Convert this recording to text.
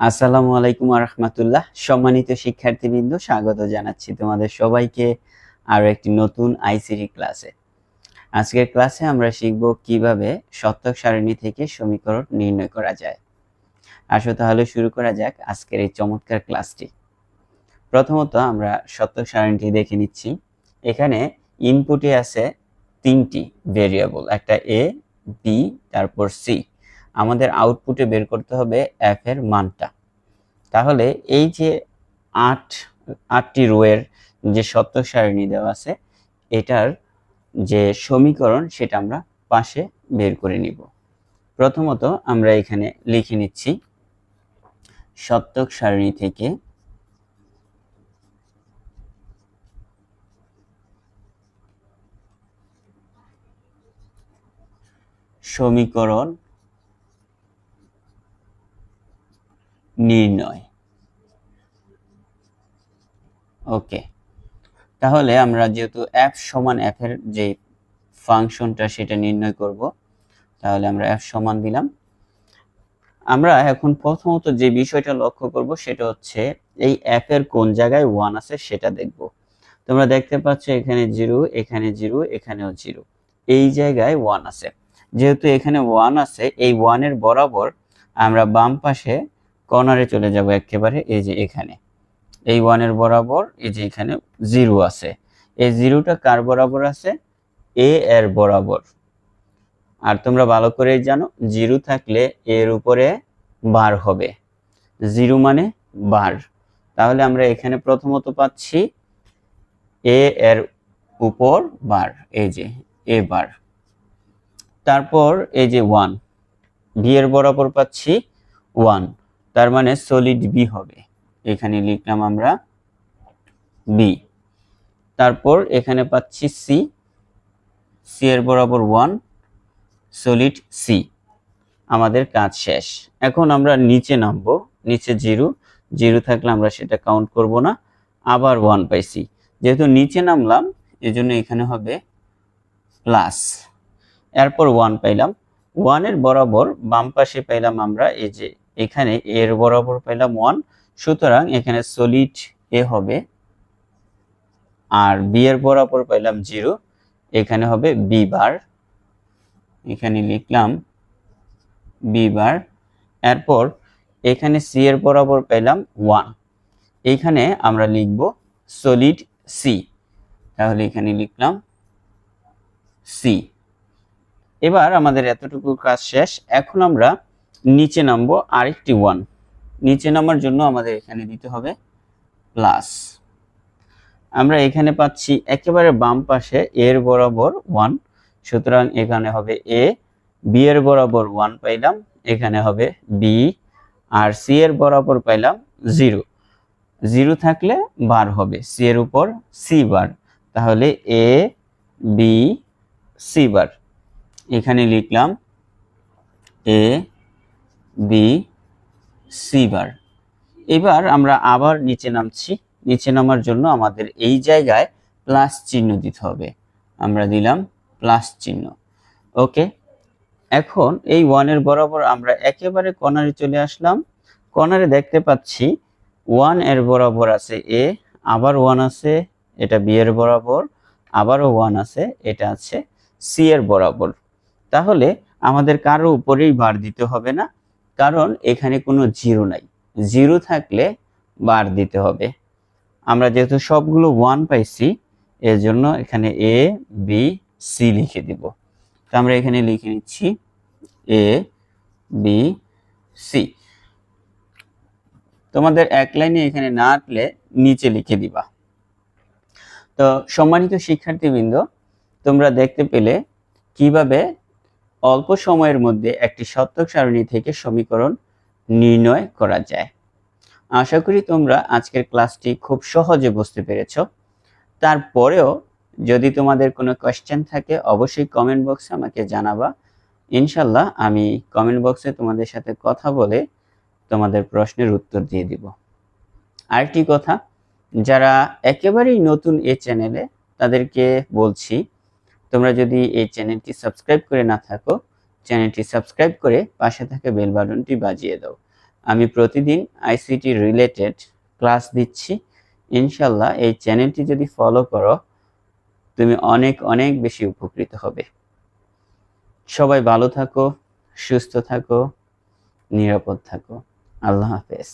আসসালামু আলাইকুম রহমতুল্লাহ সম্মানিত শিক্ষার্থীবৃন্দ, স্বাগত জানাচ্ছি তোমাদের সবাইকে আরও একটি নতুন আইসিটি ক্লাসে। আজকের ক্লাসে আমরা শিখব কীভাবে শতক সারণী থেকে সমীকরণ নির্ণয় করা যায়। আসো তাহলে শুরু করা যাক আজকের এই চমৎকার ক্লাসটি। প্রথমত আমরা শতক সারণীটি দেখে নিচ্ছি। এখানে ইনপুটে আছে তিনটি ভেরিয়েবল একটা এ বি তারপর সি আমাদের আউটপুটে বের করতে হবে এফ এর মানটা। তাহলে এই যে আট, আটটি রোয়ের যে সত্য সারণী দেওয়া আছে, এটার যে সমীকরণ সেটা আমরা পাশে বের করে নিব। প্রথমত আমরা এখানে লিখে নিচ্ছি সত্যক সারণী থেকে সমীকরণ নির্ণয়। ওকে। তাহলে আমরা যেহেতু এফ সমান এফ এর যে ফাংশনটা সেটা নির্ণয় করব, তাহলে আমরা এফ সমান দিলাম। আমরা এখন প্রথমত যে বিষয়টা লক্ষ্য করব সেটা হচ্ছে এই এফ এর কোন জায়গায় ওয়ান আছে সেটা দেখব। তোমরা দেখতে পাচ্ছ এখানে জিরো এখানে জিরো এখানেও জিরো এই জায়গায় ওয়ান আছে। যেহেতু এখানে ওয়ান আছে, এই ওয়ানের বরাবর আমরা বাম পাশে কর্নারে চলে যাব একেবারে, এই যে এখানে। এই ওয়ানের বরাবর, এই যে এখানে জিরো আছে। এই জিরোটা কার বরাবর আছে? এ এর বরাবর। আর তোমরা ভালো করে জানো জিরো থাকলে এর উপরে বার হবে। জিরো মানে বার তাহলে আমরা এখানে প্রথমত পাচ্ছি এ এর উপর বার এই যে এ বার তারপর এই যে ওয়ান বি এর বরাবর পাচ্ছি ওয়ান তার মানে সলিড বি হবে। এখানে লিখলাম আমরা বি তারপর এখানে পাচ্ছি সি সি এর বরাবর ওয়ান সলিড সি আমাদের কাজ শেষ। এখন আমরা নিচে নামবো। নিচে জিরো। জিরো থাকলে আমরা সেটা কাউন্ট করব না। আবার ওয়ান পাইছি। যেহেতু নিচে নামলাম, এজন্য এখানে হবে প্লাস এরপর ওয়ান পাইলাম। ওয়ানের বরাবর বাম পাশে পাইলাম আমরা এই যে এখানে এর বরাবর পাইলাম ওয়ান সুতরাং এখানে সলিড এ হবে, আর বি এর বরাবর পাইলাম জিরো এখানে হবে বি বার এখানে লিখলাম বি বার এরপর এখানে সি এর বরাবর পেলাম ওয়ান এখানে আমরা লিখব সলিড সি তাহলে এখানে লিখলাম সি এবার আমাদের এতটুকু কাজ শেষ, এখন আমরা নিচে নামবো আরেকটি ওয়ান নিচে নামার জন্য আমাদের এখানে দিতে হবে প্লাস আমরা এখানে পাচ্ছি একেবারে বাম পাশে এর বরাবর ওয়ান সুতরাং এখানে হবে এ বি এর বরাবর ওয়ান পাইলাম, এখানে হবে বি আর সি এর বরাবর পাইলাম জিরো জিরো থাকলে বার হবে সি এর উপর সি বার। তাহলে এ বি সি বার। এখানে লিখলাম এ বি সি বার এবার আমরা আবার নিচে নামছি। নিচে নামার জন্য আমাদের এই জায়গায় প্লাস চিহ্ন দিতে হবে। আমরা দিলাম প্লাস চিহ্ন। ওকে এখন এই ওয়ানের বরাবর আমরা একেবারে কর্নারে চলে আসলাম। কর্নারে দেখতে পাচ্ছি ওয়ানের বরাবর আছে এ আবার ওয়ান আছে, এটা বি এর বরাবর, আবারও ওয়ান আছে, এটা আছে সি এর বরাবর। তাহলে আমাদের কারও উপরেই বার দিতে হবে না। কারণ এখানে কোনো জিরো নাই। জিরো থাকলে বার দিতে হবে। আমরা যেহেতু সবগুলো ওয়ান পাইছি এর জন্য এখানে এ বি সি লিখে দিব। তো আমরা এখানে লিখে নিচ্ছি এ বি সি তোমাদের এক লাইনে এখানে না আটলে নিচে লিখে দিবা। তো সম্মানিত শিক্ষার্থীবৃন্দ, তোমরা দেখতে পেলে কীভাবে অল্প সময়ের মধ্যে একটি সত্যক সারণী থেকে সমীকরণ নির্ণয় করা যায়। আশা করি তোমরা আজকের ক্লাসটি খুব সহজে বুঝতে পেরেছ। তারপরেও যদি তোমাদের কোনো কোয়েশ্চেন থাকে, অবশ্যই কমেন্ট বক্সে আমাকে জানাবা। ইনশাল্লাহ আমি কমেন্ট বক্সে তোমাদের সাথে কথা বলে তোমাদের প্রশ্নের উত্তর দিয়ে দিব। আরেকটি কথা, যারা একেবারেই নতুন এ চ্যানেলে তাদেরকে বলছি তোমরা যদি এই চ্যানেলটি সাবস্ক্রাইব করে না থাকো, চ্যানেলটি সাবস্ক্রাইব করে পাশে থাকা বেল বাটনটি বাজিয়ে দাও। আমি প্রতিদিন আইসিটি রিলেটেড ক্লাস দিচ্ছি। ইনশাল্লাহ এই চ্যানেলটি যদি ফলো করো, তুমি অনেক অনেক বেশি উপকৃত হবে। সবাই ভালো থাকো, সুস্থ থাকো, নিরাপদ থাকো। আল্লাহ হাফেজ।